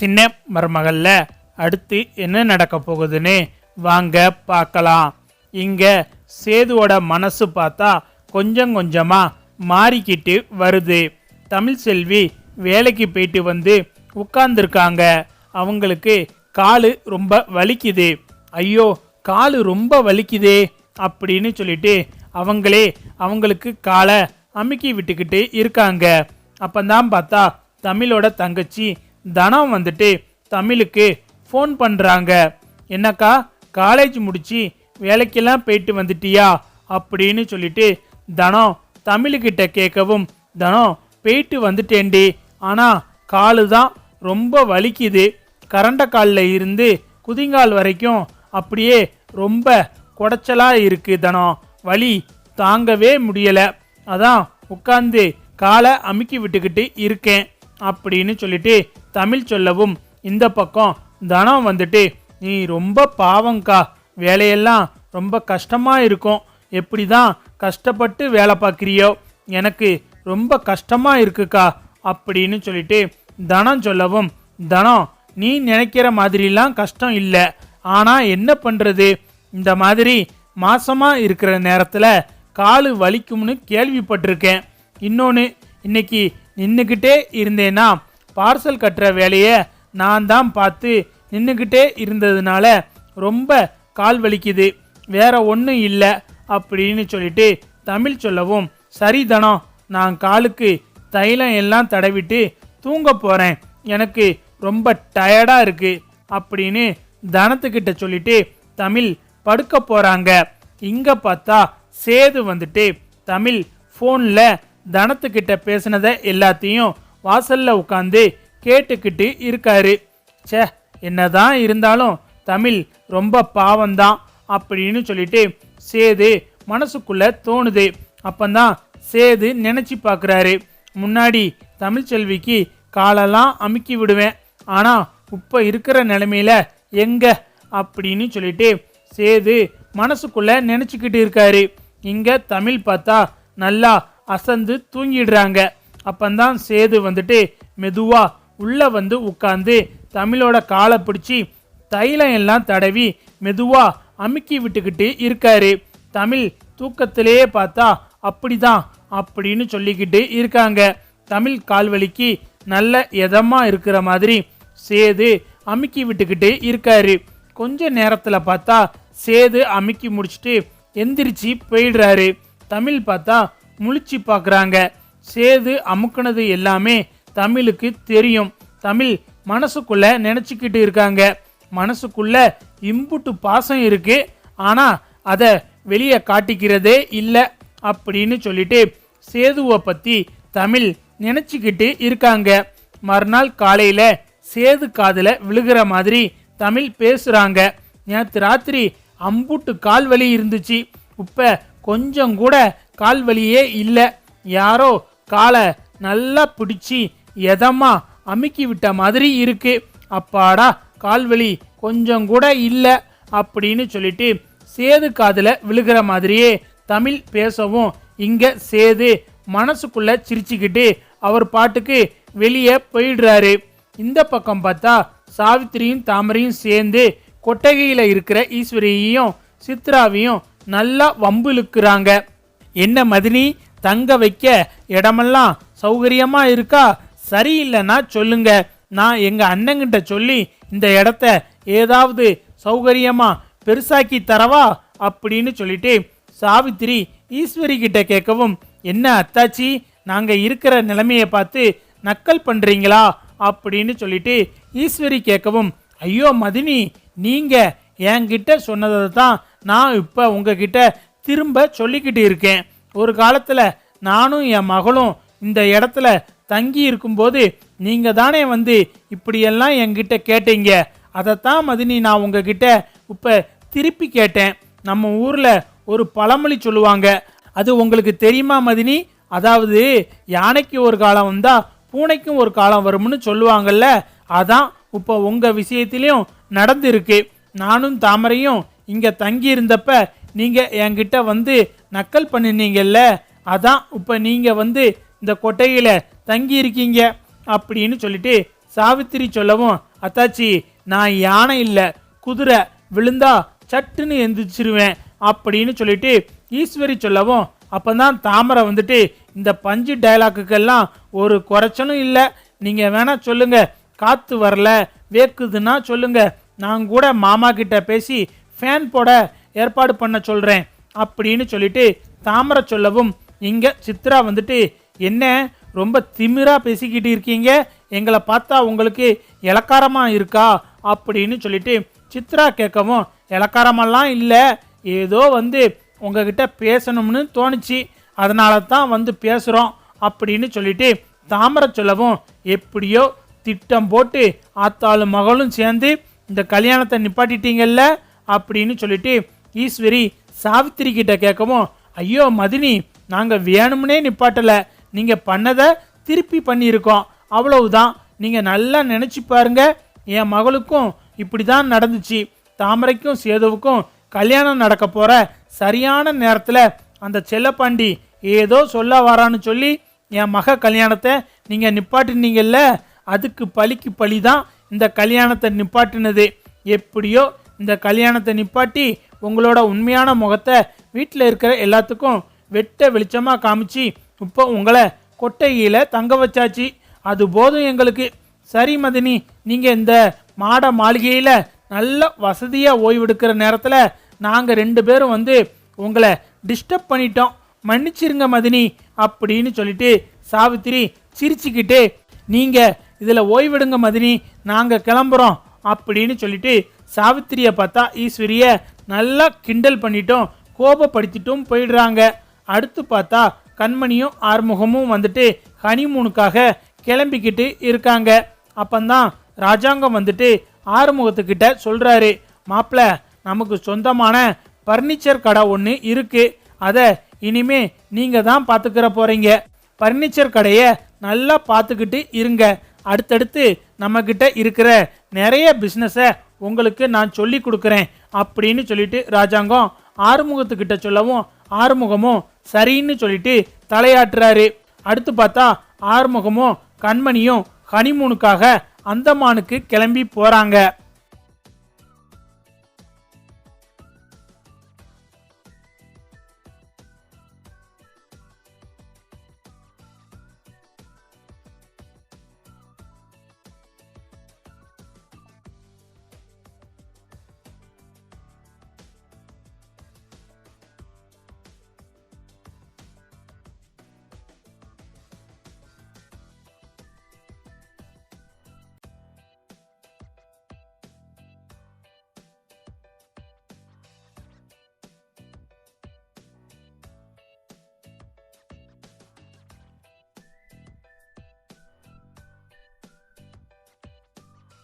சின்ன மருமகளில் அடுத்து என்ன நடக்க போகுதுன்னு வாங்க பார்க்கலாம். இங்கே சேதுவோட மனசு பார்த்தா கொஞ்சம் கொஞ்சமாக மாறிக்கிட்டு வருது. தமிழ் செல்வி வேலைக்கு போயிட்டு வந்து உட்கார்ந்துருக்காங்க. அவங்களுக்கு காலு ரொம்ப வலிக்குது. ஐயோ காலு ரொம்ப வலிக்குதே அப்படின்னு சொல்லிட்டு அவங்களே அவங்களுக்கு காலை அமுக்கி விட்டுக்கிட்டு இருக்காங்க. அப்பந்தான் பார்த்தா தமிழோட தங்கச்சி தனம் வந்துட்டு தமிழுக்கு ஃபோன் பண்ணுறாங்க என்னக்கா காலேஜ் முடித்து வேலைக்கெல்லாம் போயிட்டு வந்துட்டியா? அப்படின்னு சொல்லிட்டு தனம் தமிழுக்கிட்ட கேட்கவும் தனம் போயிட்டு வந்துட்டேன்டி. ஆனால் காலு தான் ரொம்ப வலிக்குது. கரண்ட காலில் இருந்து குதிங்கால் வரைக்கும் அப்படியே ரொம்ப குடைச்சலாக இருக்குது தனம். வலி தாங்கவே முடியலை. அதான் உட்காந்து காலை அமுக்கி விட்டுக்கிட்டு இருக்கேன். அப்படின்னு சொல்லிட்டு தமிழ் சொல்லவும் இந்த பக்கம் தனம் வந்துட்டு நீ ரொம்ப பாவங்க்கா வேலையெல்லாம் ரொம்ப கஷ்டமாக இருக்கும். எப்படி தான் கஷ்டப்பட்டு வேலை பார்க்குறியோ? எனக்கு ரொம்ப கஷ்டமாக இருக்குக்கா. அப்படின்னு சொல்லிட்டு தனம் சொல்லவும் தனம் நீ நினைக்கிற மாதிரிலாம் கஷ்டம் இல்லை. ஆனால் என்ன பண்ணுறது இந்த மாதிரி மாசமாக இருக்கிற நேரத்தில் காலு வலிக்கும்னு கேள்விப்பட்டிருக்கேன். இன்னொன்று இன்னைக்கு நின்றுக்கிட்டே இருந்தேன்னா பார்சல் கட்டுற வேலையை நான் தான் பார்த்து நின்றுக்கிட்டே இருந்ததுனால ரொம்ப கால் வலிக்குது. வேற ஒன்றும் இல்லை அப்படின்னு சொல்லிட்டு தமிழ் சொல்லவும் சரி தனம் நான் காலுக்கு தைலம் எல்லாம் தடவிட்டு தூங்க போகிறேன் எனக்கு ரொம்ப டயர்டாக இருக்குது அப்படின்னு தனத்துக்கிட்ட சொல்லிட்டு தமிழ் படுக்க போகிறாங்க இங்கே பார்த்தா சேது வந்துட்டு தமிழ் ஃபோனில் தனத்துக்கிட்ட பேசினதை எல்லாத்தையும் வாசல்ல உட்காந்து கேட்டுக்கிட்டு இருக்காரு. சே என்னதான் இருந்தாலும் தமிழ் ரொம்ப பாவம்தான் அப்படின்னு சொல்லிட்டு சேது மனசுக்குள்ள தோணுது. அப்பந்தான் சேது நினைச்சு பார்க்குறாரு முன்னாடி தமிழ்ச்செல்விக்கு காலெல்லாம் அமுக்கி விடுவேன். ஆனால் இப்போ இருக்கிற நிலமையில எங்க அப்படின்னு சொல்லிட்டு சேது மனசுக்குள்ளே நினச்சிக்கிட்டு இருக்காரு. இங்கே தமிழ் பார்த்தா நல்லா அசந்து தூங்கிடுறாங்க. அப்பந்தான் சேது வந்துட்டு மெதுவா உள்ள வந்து உட்காந்து தமிழோட காலை பிடிச்சி தைலம் எல்லாம் தடவி மெதுவா அமுக்கி விட்டுக்கிட்டு இருக்காரு. தமிழ் தூக்கத்திலேயே பார்த்தா அப்படிதான் அப்படின்னு சொல்லிக்கிட்டு இருக்காங்க. தமிழ் கால்வலிக்கு நல்ல எதமாக இருக்கிற மாதிரி சேது அமுக்கி விட்டுக்கிட்டு இருக்காரு. கொஞ்ச நேரத்தில் பார்த்தா சேது அமுக்கி முடிச்சிட்டு எந்திரிச்சு போயிடுறாரு. தமிழ் பார்த்தா முழிச்சு பார்க்குறாங்க. சேது அமுக்குனது எல்லாமே தமிழுக்கு தெரியும். தமிழ் மனசுக்குள்ள நினச்சிக்கிட்டு இருக்காங்க. மனசுக்குள்ள இம்புட்டு பாசம் இருக்கு. ஆனால் அதை வெளியே காட்டிக்கிறதே இல்லை அப்படின்னு சொல்லிட்டு சேதுவை பற்றி தமிழ் நினச்சிக்கிட்டு இருக்காங்க. மறுநாள் காலையில் சேது காதில் விழுகிற மாதிரி தமிழ் பேசுகிறாங்க நேற்று ராத்திரி அம்புட்டு கால் வலி இருந்துச்சு. இப்போ கொஞ்சம் கூட கால் வலியே இல்லை. யாரோ காலை நல்லா பிடிச்சி எதமா அமுக்கி விட்ட மாதிரி இருக்கு. அப்பாடா கால்வலி கொஞ்சம் கூட இல்லை அப்படின்னு சொல்லிட்டு சேது காதில் விழுகிற மாதிரியே தமிழ் பேசவும் இங்கே சேது மனசுக்குள்ளே சிரிச்சுக்கிட்டு அவர் பாட்டுக்கு வெளியே போயிடுறாரு. இந்த பக்கம் பார்த்தா சாவித்திரியும் தாமரையும் சேர்ந்து கொட்டகையில் இருக்கிற ஈஸ்வரியையும் சித்ராவையும் நல்லா வம்பு இழுக்கிறாங்க. என்ன மதினி தங்க வைக்க இடமெல்லாம் சௌகரியமா இருக்கா? சரியில்லைன்னா சொல்லுங்க. நான் எங்க அண்ணங்கிட்ட சொல்லி இந்த இடத்த ஏதாவது சௌகரியமா பெருசாக்கி தரவா? அப்படின்னு சொல்லிட்டு சாவித்திரி ஈஸ்வரி கிட்ட கேட்கவும் என்ன அத்தாச்சி நாங்க இருக்கிற நிலைமையை பார்த்து நக்கல் பண்றீங்களா? அப்படின்னு சொல்லிட்டு ஈஸ்வரி கேட்கவும் ஐயோ மதினி நீங்க என்கிட்ட சொன்னதை தான் நான் இப்போ உங்ககிட்ட திரும்ப சொல்லிக்கிட்டு இருக்கேன். ஒரு காலத்தில் நானும் என் மகளும் இந்த இடத்துல தங்கி இருக்கும்போது நீங்கள் தானே வந்து இப்படியெல்லாம் என்கிட்ட கேட்டீங்க. அதைத்தான் மதினி நான் உங்ககிட்ட இப்போ திருப்பி கேட்டேன். நம்ம ஊரில் ஒரு பழமொழி சொல்லுவாங்க. அது உங்களுக்கு தெரியுமா மதினி? அதாவது யானைக்கு ஒரு காலம் வந்தால் பூனைக்கும் ஒரு காலம் வரும்னு சொல்லுவாங்கல்ல அதான் இப்போ உங்கள் விஷயத்திலையும் நடந்திருக்கு. நானும் தாமரையும் இங்கே தங்கி இருந்தப்ப நீங்கள் என்கிட்ட வந்து நக்கல் பண்ணினீங்கல்ல அதான் இப்போ நீங்கள் வந்து இந்த கொட்டையில் தங்கி இருக்கீங்க அப்படின்னு சொல்லிட்டு சாவித்திரி சொல்லவும் அத்தாச்சி நான் யானை இல்லை குதிரை விழுந்தா சட்டுன்னு எந்திரிச்சிருவேன் அப்படின்னு சொல்லிட்டு ஈஸ்வரி சொல்லவும் அப்பதான் தாமரை வந்துட்டு இந்த பஞ்சு டயலாக்குக்கெல்லாம் ஒரு குறைச்சலும் இல்லை. நீங்கள் வேணால் சொல்லுங்கள் காற்று வரல வேக்குதுன்னா சொல்லுங்கள் நான் கூட மாமா கிட்ட பேசி ஃபேன் போட ஏற்பாடு பண்ண சொல்கிறேன் அப்படின்னு சொல்லிட்டு தாமரை சொல்லவும் இங்கே சித்ரா வந்துட்டு என்ன? ரொம்ப திமிராக பேசிக்கிட்டு இருக்கீங்க? எங்களை பார்த்தா உங்களுக்கு இலக்காரமாக இருக்கா? அப்படின்னு சொல்லிட்டு சித்ரா கேட்கவும் இலக்காரமெல்லாம் இல்லை. ஏதோ வந்து உங்ககிட்ட பேசணும்னு தோணுச்சு. அதனால தான் வந்து பேசுகிறோம் அப்படின்னு சொல்லிட்டு தாமரை சொல்லவும் எப்படியோ திட்டம் போட்டு ஆத்தாலும் மகளும் சேர்ந்து இந்த கல்யாணத்தை நிப்பாட்டிட்டீங்கல்ல? அப்படின்னு சொல்லிட்டு ஈஸ்வரி சாவித்திரி கிட்ட கேட்கவும் ஐயோ மதினி நாங்கள் வேணும்னே நிப்பாட்டல. நீங்கள் பண்ணதை திருப்பி பண்ணியிருக்கோம். அவ்வளவுதான். நீங்கள் நல்லா நினச்சி பாருங்க. என் மகளுக்கும் இப்படி தான் நடந்துச்சு. தாமரைக்கும் சேதுவுக்கும் கல்யாணம் நடக்க போகிற சரியான நேரத்தில் அந்த செல்லப்பாண்டி ஏதோ சொல்ல வரான்னு சொல்லி என் மக கல்யாணத்தை நீங்கள் நிப்பாட்டினீங்கல்ல? அதுக்கு பழிக்கு பழி தான் இந்த கல்யாணத்தை நிப்பாட்டினது. எப்படியோ இந்த கல்யாணத்தை நிப்பாட்டி உங்களோட உண்மையான முகத்தை வீட்டில் இருக்கிற எல்லாத்துக்கும் வெட்ட வெளிச்சமாக காமிச்சு இப்போ உங்களை கொட்டையில் தங்க வச்சாச்சு. அது போதும் எங்களுக்கு. சரி மதினி நீங்கள் இந்த மாட மாளிகையில் நல்ல வசதியாக ஓய்வெடுக்கிற நேரத்தில் நாங்கள் ரெண்டு பேரும் வந்து உங்களை டிஸ்டர்ப் பண்ணிட்டோம். மன்னிச்சிருங்க மதினி அப்படின்னு சொல்லிட்டு சாவித்திரி சிரிச்சுக்கிட்டு நீங்கள் இதில் ஓய்வெடுங்க மதினி. நாங்கள் கிளம்புறோம் அப்படின்னு சொல்லிட்டு சாவித்திரியை பார்த்தா ஈஸ்வரிய நல்லா கிண்டல் பண்ணிட்டோம் கோபப்படுத்திட்டும் போயிடுறாங்க. அடுத்து பார்த்தா கண்மணியும் ஆறுமுகமும் வந்துட்டு ஹனிமூனுக்காக கிளம்பிக்கிட்டு இருக்காங்க. அப்பந்தான் ராஜாங்கம் வந்துட்டு ஆறுமுகத்துக்கிட்ட சொல்கிறாரு மாப்பிள நமக்கு சொந்தமான பர்னிச்சர் கடை ஒன்று இருக்கு. அதை இனிமே நீங்கள் தான் பார்த்துக்கிற போகிறீங்க பர்னிச்சர் கடையை நல்லா பார்த்துக்கிட்டு இருங்க. அடுத்தடுத்து நம்மக்கிட்ட இருக்கிற நிறைய பிஸ்னஸை உங்களுக்கு நான் சொல்லி கொடுக்குறேன் அப்படின்னு சொல்லிட்டு ராஜாங்கம் ஆறுமுகத்துக்கிட்ட சொல்லவும் ஆறுமுகமும் சரின்னு சொல்லிட்டு தலையாட்டுறாரு. அடுத்து பார்த்தா ஆறுமுகமும் கண்மணியும் ஹனிமூனுக்காக அந்தமானுக்கு கிளம்பி போகிறாங்க